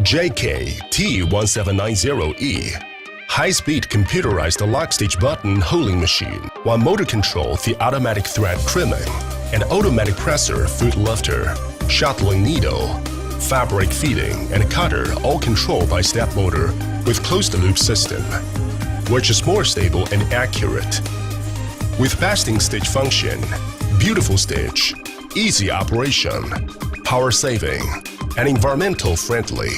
JK T1790E E. High-speed computerized lock stitch button holding machine, while motor control the automatic thread trimming, and automatic presser foot lifter, shuttling needle, fabric feeding, and cutter all controlled by step motor with closed-loop system, which is more stable and accurate. With basting stitch function, beautiful stitch, easy operation, power saving, and environmental friendly.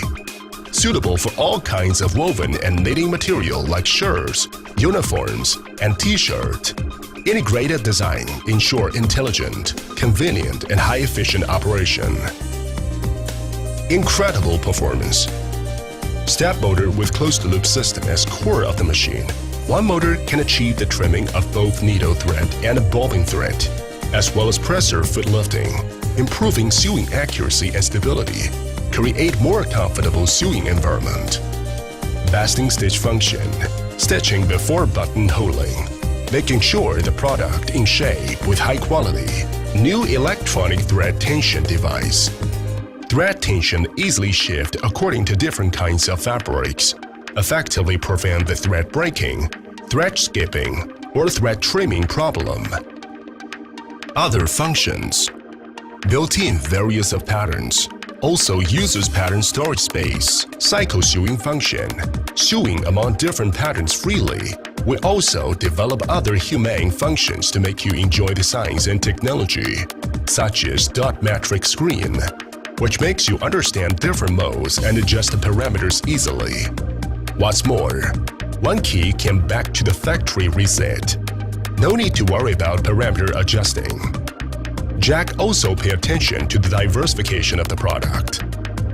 Suitable for all kinds of woven and knitting material like shirts, uniforms, and t-shirt. Integrated design ensure intelligent, convenient, and high-efficient operation. Incredible performance. Step motor with closed-loop system as core of the machine. One motor can achieve the trimming of both needle thread and bobbin thread, as well as presser foot lifting, improving sewing accuracy and stability, create more comfortable sewing environment. Basting stitch function, stitching before button holding, making sure the product in shape with high quality. New electronic thread tension device. Thread tension easily shift according to different kinds of fabrics, effectively prevent the thread breaking, thread skipping, or thread trimming problem. Other functions Built-in various of patterns, also uses pattern storage space, cycle sewing function, sewing among different patterns freely. We also develop other humane functions to make you enjoy the science and technology, such as dot matrix screen, which makes you understand different modes and adjust the parameters easily. What's more, one key can back to the factory reset. No need to worry about parameter adjusting. Jack also pay attention to the diversification of the product.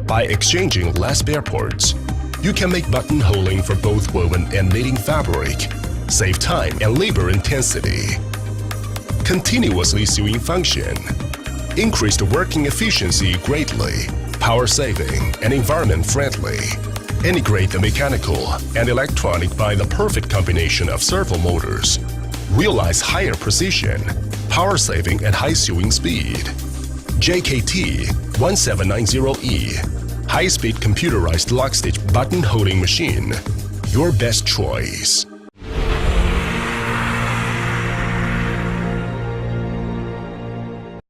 By exchanging less spare parts, you can make button holding for both woven and knitting fabric, save time and labor intensity. Continuously sewing function, increase the working efficiency greatly, power saving and environment friendly. Integrate the mechanical and electronic by the perfect combination of servo motors. Realize higher precision, power saving and high sewing speed. JKT 1790E E. High speed computerized lock stitch button holding machine. Your best choice.